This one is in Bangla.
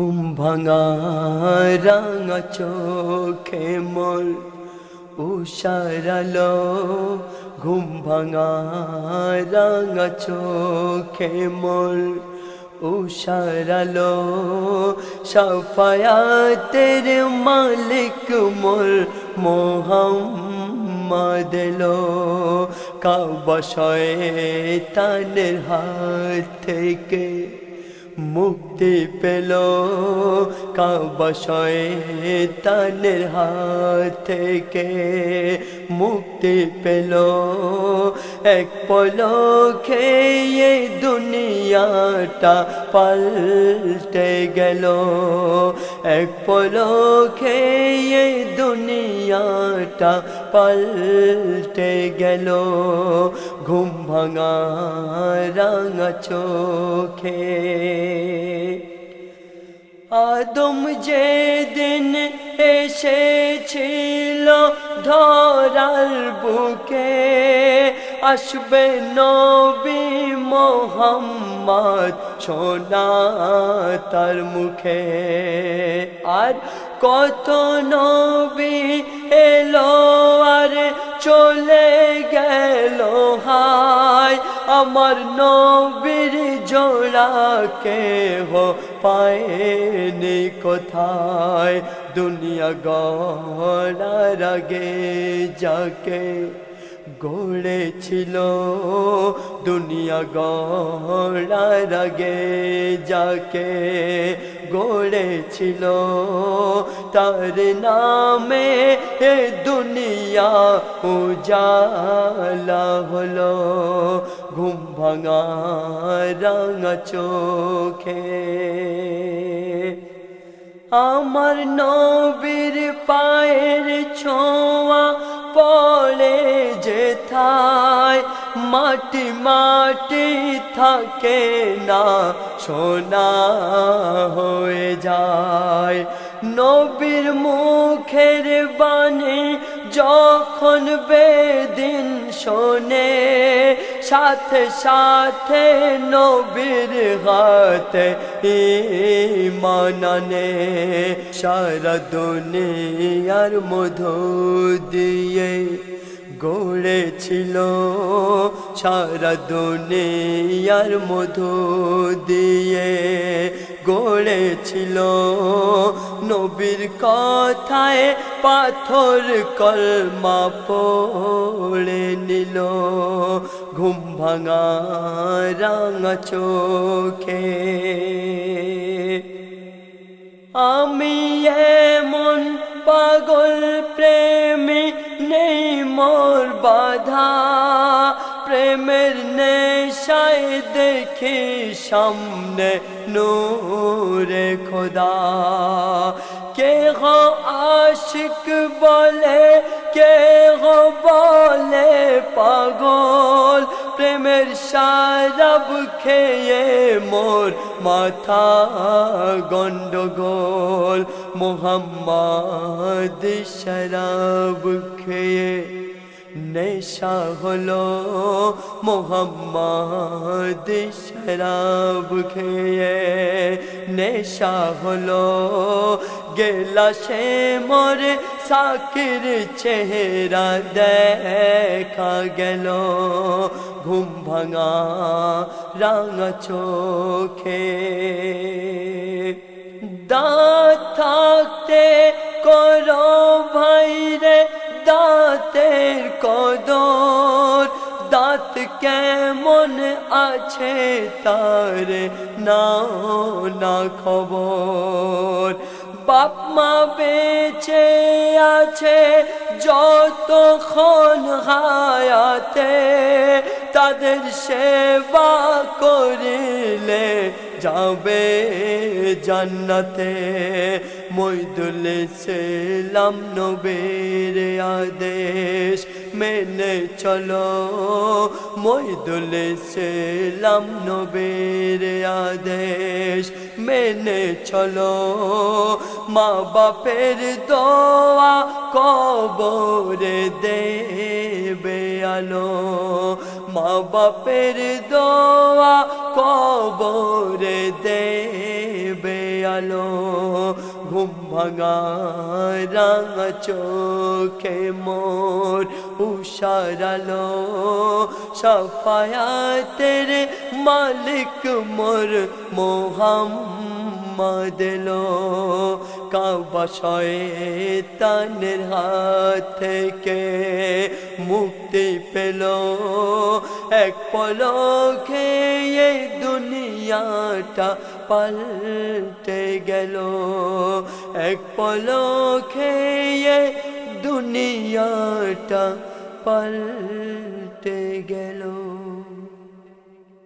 ঘুম ভাঙা রাঙা চোখে মোর উষারালো ঘুম ভাঙা রাঙা চোখে মোর উষারালো সাফায়াতের মালিক মোর মোহাম্মদ লো কাবা শয়তানের হাত থেকে। মুক্তি পেল। কাবা শয়তানের হাত থেকে মুক্তি পেল। এক পলকে দুনিয়াটা পাল্টে গেল। এক পলকে এই দুনিয়াটা পাল্টে গেল। ঘুম ভাঙা রাঙা চোখে আদম যে দিন এসেছিল ধরার বুকে আসবে নবী মোহাম্মদ সোনা তার মুখে। আর কত নবী এলো, আর চলে গেল হায়। আমার নবীর জোড়াকে হো পায়নি কোথায়? দুনিয়া গড়ার আগে যাকে গড়েছিল, দুনিয়া গড়ার আগে যাকে গড়েছিল। তার নামে এ দুনিয়া উজালা হলো। ঘুম ভাঙা রাঙা চোখে। আমার নবীর পায়ের ছোঁয়া পড়ে যেথায়, মাটি মাটি থাকে না, সোনা হয়ে যায়। নবীর মুখের বাণী যখন বেদিন শোনে সাথে সাথে নবীর হাতে ইমানানে সারা দুনিয়ার মধু দিয়ে গড়েছিল। সারা দুনিয়ার মধু দিয়ে গড়েছিল। নবীর কথায় পাথর কলমা পড়ে নিল। ঘুম ভাঙা রাঙা চোখে। আমি এমন পাগল প্রেমে মোর বাধা, প্রেমের নেশায় দেখি সামনে নূরে খোদা। কে হো আশিক বলে কে হো বলে পাগল। প্রেমের সারাব খেয়ে মোর মাথা গন্ডগোল মোহাম্মদ শরাব খেয়ে নেশা হলো মোহাম্মদ শরাব খেয়ে। নেশা হলো গেলা সে মোরে সাকির চেহারা দেখা গেল। ঘুম ভাঙা রাঙা চোখে। দাঁত থাকতে করো ভাই রে কদর, দাঁত কেমন আছে তার নাও না খবর। বাপ মা বেঁচে আছে যতক্ষণ হায়াতে, তাদের সেবা করিলে যাবে জান্নাতে। মইদুল সেলাম নবীর আদেশ মেনে চলো। মইদুল সেলাম নবীর আদেশ মেনে চলো। মা বাপের দোয়া কবরে দেবে আলো। বাপের দোয়া কবরে দেবে আলো। ঘুম ভাঙা রাঙা চোখে মোর উষারালো সাফায়াতের মালিক মোর মোহাম্মদ লো শয়তানের হাত থেকে মুক্তি পেল। এক পলকে এই দুনিয়াটা পাল্টে গেল। এক পলকে এই দুনিয়াটা পাল্টে গেল।